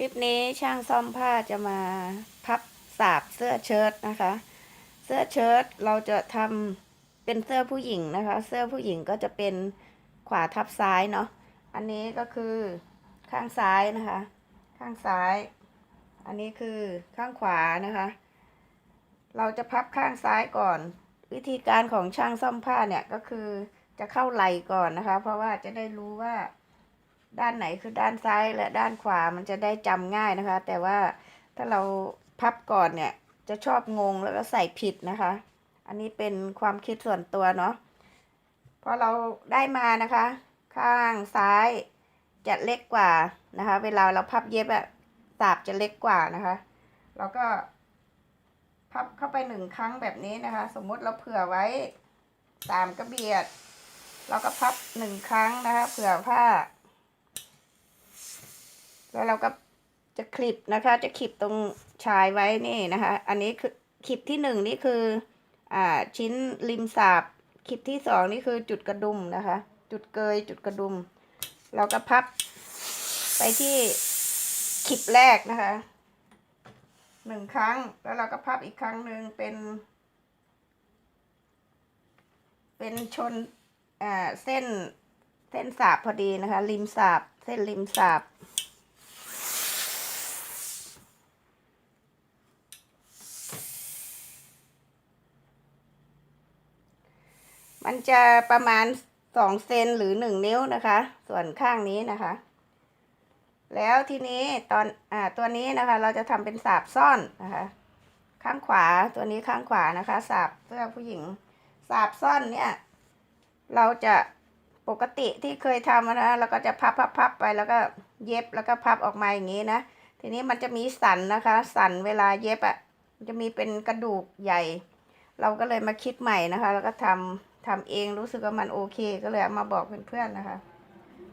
ลิปนี้ช่างซ่อมผ้าจะมาพับสากเสื้อเชิ้ตนะคะ เสื้อเชิ้ตเราจะทำเป็นเสื้อผู้หญิงนะคะ เสื้อผู้หญิงก็จะเป็นขวาทับซ้ายเนาะ อันนี้ก็คือข้างซ้ายนะคะ ข้างซ้าย อันนี้คือข้างขวานะคะ เราจะพับข้างซ้ายก่อน วิธีการของช่างซ่อมผ้าเนี่ยก็คือจะเข้าไหล่ก่อนนะคะ เพราะว่าจะได้รู้ว่า ด้านไหนคือด้านซ้ายและด้านขวามันจะได้จำง่ายนะคะ แต่ว่าถ้าเราพับก่อนเนี่ยจะชอบงงแล้วก็ใส่ผิดนะคะ อันนี้เป็นความคิดส่วนตัวเนาะพอเราได้มานะคะ ข้างซ้ายจะเล็กกว่านะคะ เวลาเราพับเย็บอะสาบจะเล็กกว่านะคะเราก็ พับเข้าไปหนึ่งครั้งแบบนี้นะคะ สมมุติเราเผื่อไว้สามกระเบียด เราก็พับหนึ่งครั้งนะคะ เผื่อผ้า แล้วเราก็จะคลิปนะคะ จะคลิปตรงชายไว้นี่นะคะ อันนี้คือคลิปที่หนึ่งนี่คืออ่าชิ้นริมสาบคลิปที่สองนี่คือจุดกระดุมนะคะ จุดเกยจุดกระดุม เราก็พับไปที่คลิปแรกนะคะหนึ่งครั้งแล้วเราก็พับอีกครั้งหนึ่งเป็น เป็นชนอ่าเส้นเส้นสาบพอดีนะคะ ริมสาบเส้นริมสาบ จะประมาณสองเซนหรือหนึ่งนิ้วนะคะ ส่วนข้างนี้นะคะ แล้วทีนี้ตอนอ่าตัวนี้นะคะ เราจะทำเป็นสาบซ่อนนะคะ ข้างขวาตัวนี้ข้างขวานะคะ สาบเสื้อผู้หญิง สาบซ่อนเนี่ย เราจะปกติที่เคยทำนะเราก็จะพับพับพับไปแล้วก็เย็บแล้วก็พับออกมาอย่างนี้นะทีนี้มันจะมีสันนะคะ สันเวลาเย็บอะ่ะจะมีเป็นกระดูกใหญ่ เราก็เลยมาคิดใหม่นะคะ แล้วก็ทำ ทำเองรู้สึกว่ามันโอเคก็เลยเอามาบอกเพื่อนๆนะคะ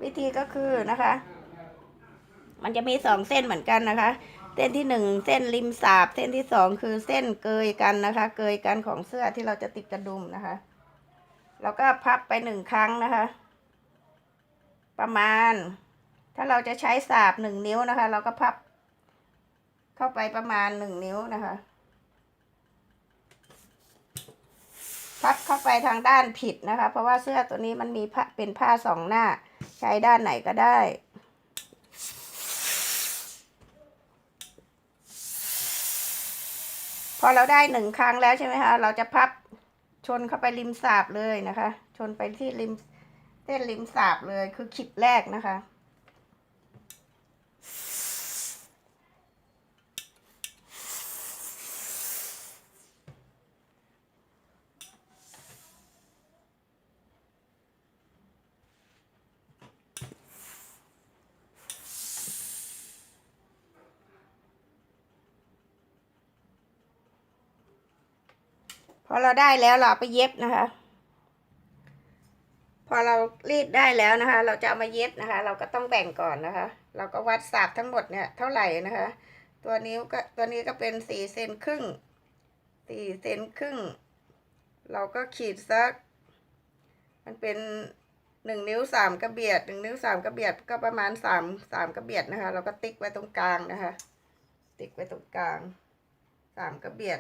วิธีก็คือนะคะ มันจะมีสองเส้นเหมือนกันนะคะ เส้นที่หนึ่งเส้นริมสาบ เส้นที่สองคือเส้นเกยกันนะคะ เกยกันของเสื้อที่เราจะติดกระดุมนะคะเราก็พับไปหนึ่งครั้งนะคะ ประมาณ ถ้าเราจะใช้สาบหนึ่งนิ้วนะคะ เราก็พับเข้าไปประมาณหนึ่งนิ้วนะคะ พับเข้าไปทางด้านผิดนะคะ เพราะว่าเสื้อตัวนี้มันมีผ้าเป็นผ้าสองหน้า ใช้ด้านไหนก็ได้ พอเราได้หนึ่งครั้งแล้วใช่ไหมคะ เราจะพับชนเข้าไปริมสาบเลยนะคะ ชนไปที่ริมเส้นริมสาบเลยคือขีดแรกนะคะ พอเราได้แล้วเราไปเย็บนะคะ พอเรารีดได้แล้วนะคะ เราจะเอามาเย็บนะคะ เราก็ต้องแบ่งก่อนนะคะ เราก็วัดสาบทั้งหมดเนี่ยเท่าไหร่นะคะ ตัวนิ้วก็ตัวนี้ก็เป็นสี่เซนครึ่งสี่เซนครึ่ง เราก็ขีดสัก มันเป็นหนึ่งนิ้วสามกระเบียดหนึ่งนิ้วสามกระเบียดก็ประมาณสามสามกระเบียดนะคะ เราก็ติ๊กไว้ตรงกลางนะคะ ติ๊กไว้ตรงกลางสามกระเบียด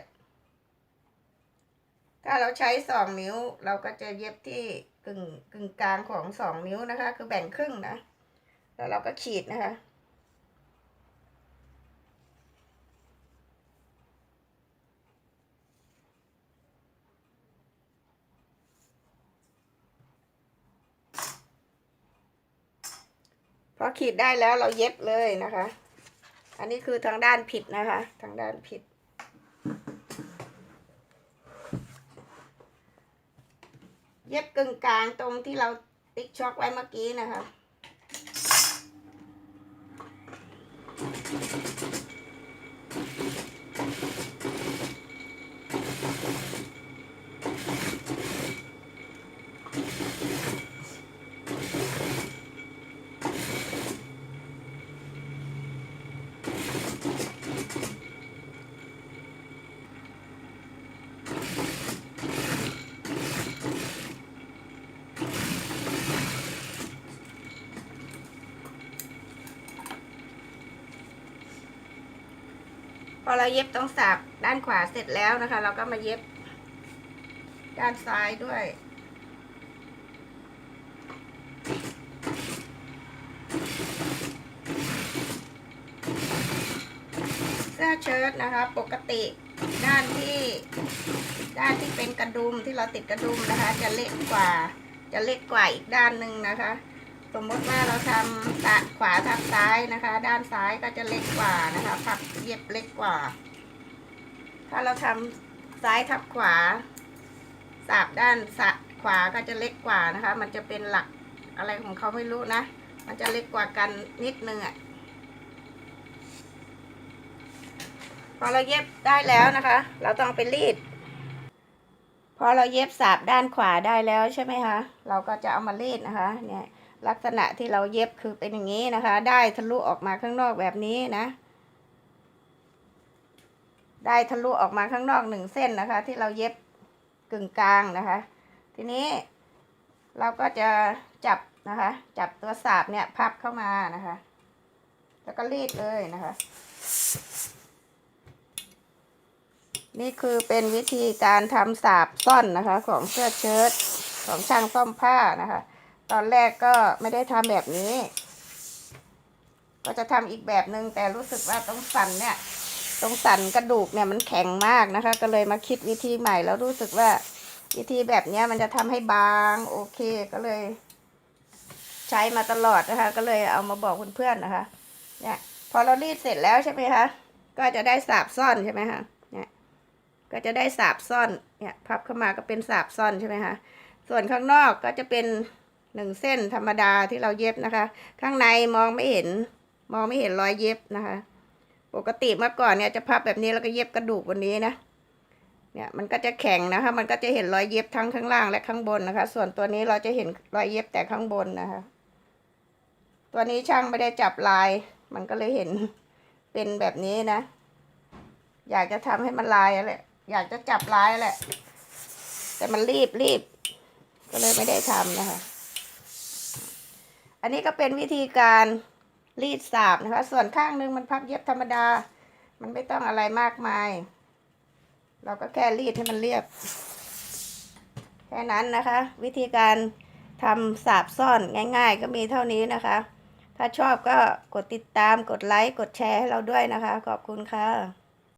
ถ้าเราใช้สองนิ้ว เราก็จะเย็บที่กึ่งกึ่งกลางของสองนิ้วนะคะ คือแบ่งครึ่งนะ แล้วเราก็ขีดนะคะ พอขีดได้แล้วเราเย็บเลยนะคะ อันนี้คือทางด้านผิดนะคะ ทางด้านผิด เย็บกึ่งกลางตรงที่เราติ๊กช็อกไว้เมื่อกี้นะคะ เราเย็บตรงสาบด้านขวาเสร็จแล้วนะคะ เราก็มาเย็บ ด้านซ้ายด้วย เสื้อเชิ้ตนะคะ ปกติด้านที่ด้านที่เป็นกระดุมที่เราติดกระดุมนะคะ จะเล็กกว่า จะเล็กกว่าอีกด้านหนึ่งนะคะ สมมติว่าเราทำตะขวาทับซ้ายนะคะ ด้านซ้ายก็จะเล็กกว่านะคะพับเย็บเล็กกว่า ถ้าเราทำซ้ายทับขวาสาบด้านสะขวาก็จะเล็กกว่านะคะ มันจะเป็นหลักอะไรของเขาไม่รู้นะ มันจะเล็กกว่ากันนิดนึงอะ่ะพอเราเย็บได้แล้วนะคะ เราต้องไปรีด พอเราเย็บสาบด้านขวาได้แล้วใช่ไหมคะ เราก็จะเอามารีดนะคะ เนี่ย ลักษณะที่เราเย็บคือเป็นอย่างนี้นะคะ ได้ทะลุออกมาข้างนอกแบบนี้นะ ได้ทะลุออกมาข้างนอกหนึ่งเส้นนะคะ ที่เราเย็บกึ่งกลางนะคะ ทีนี้เราก็จะจับนะคะ จับตัวสาบเนี่ยพับเข้ามานะคะ แล้วก็รีดเลยนะคะ นี่คือเป็นวิธีการทำสาบซ่อนนะคะ ของเสื้อเชิ้ตของช่างซ่อมผ้านะคะ ตอนแรกก็ไม่ได้ทำแบบนี้ ก็จะทำอีกแบบหนึ่งแต่รู้สึกว่าตรงสันเนี่ย ตรงสันกระดูกเนี่ยมันแข็งมากนะคะ ก็เลยมาคิดวิธีใหม่แล้วรู้สึกว่าวิธีแบบเนี้ยมันจะทำให้บางโอเคก็เลย ใช้มาตลอดนะคะ ก็เลยเอามาบอกเพื่อนๆนะคะ เนี่ยพอเรารีดเสร็จแล้วใช่ไหมคะก็จะได้สาบซ่อนใช่ไหมคะเนี่ยก็จะได้สาบซ่อนเนี่ยพับเข้ามาก็เป็นสาบซ่อนใช่ไหมคะส่วนข้างนอกก็จะเป็น หนึ่งเส้นธรรมดาที่เราเย็บนะคะ ข้างในมองไม่เห็น มองไม่เห็นรอยเย็บนะคะ ปกติเมื่อก่อนเนี่ยจะพับแบบนี้แล้วก็เย็บกระดูกวันนี้นะเนี่ยมันก็จะแข็งนะคะ มันก็จะเห็นรอยเย็บทั้งข้างล่างและข้างบนนะคะ ส่วนตัวนี้เราจะเห็นรอยเย็บแต่ข้างบนนะคะ ตัวนี้ช่างไม่ได้จับลาย มันก็เลยเห็นเป็นแบบนี้นะ อยากจะทำให้มันลายอะไรอยากจะจับลายแหละ แต่มันรีบรีบ ก็เลยไม่ได้ทำนะคะ อันนี้ก็เป็นวิธีการรีดสาบนะคะ ส่วนข้างหนึงมันพับเย็บธรรมดา มันไม่ต้องอะไรมากมาย เราก็แค่รีดให้มันเรียบ แค่นั้นนะคะ วิธีการทำสาบซ่อนง่าย ๆ ก็มีเท่านี้นะคะ ถ้าชอบก็กดติดตามกดไลค์กดแชร์ให้เราด้วยนะคะ ขอบคุณค่ะ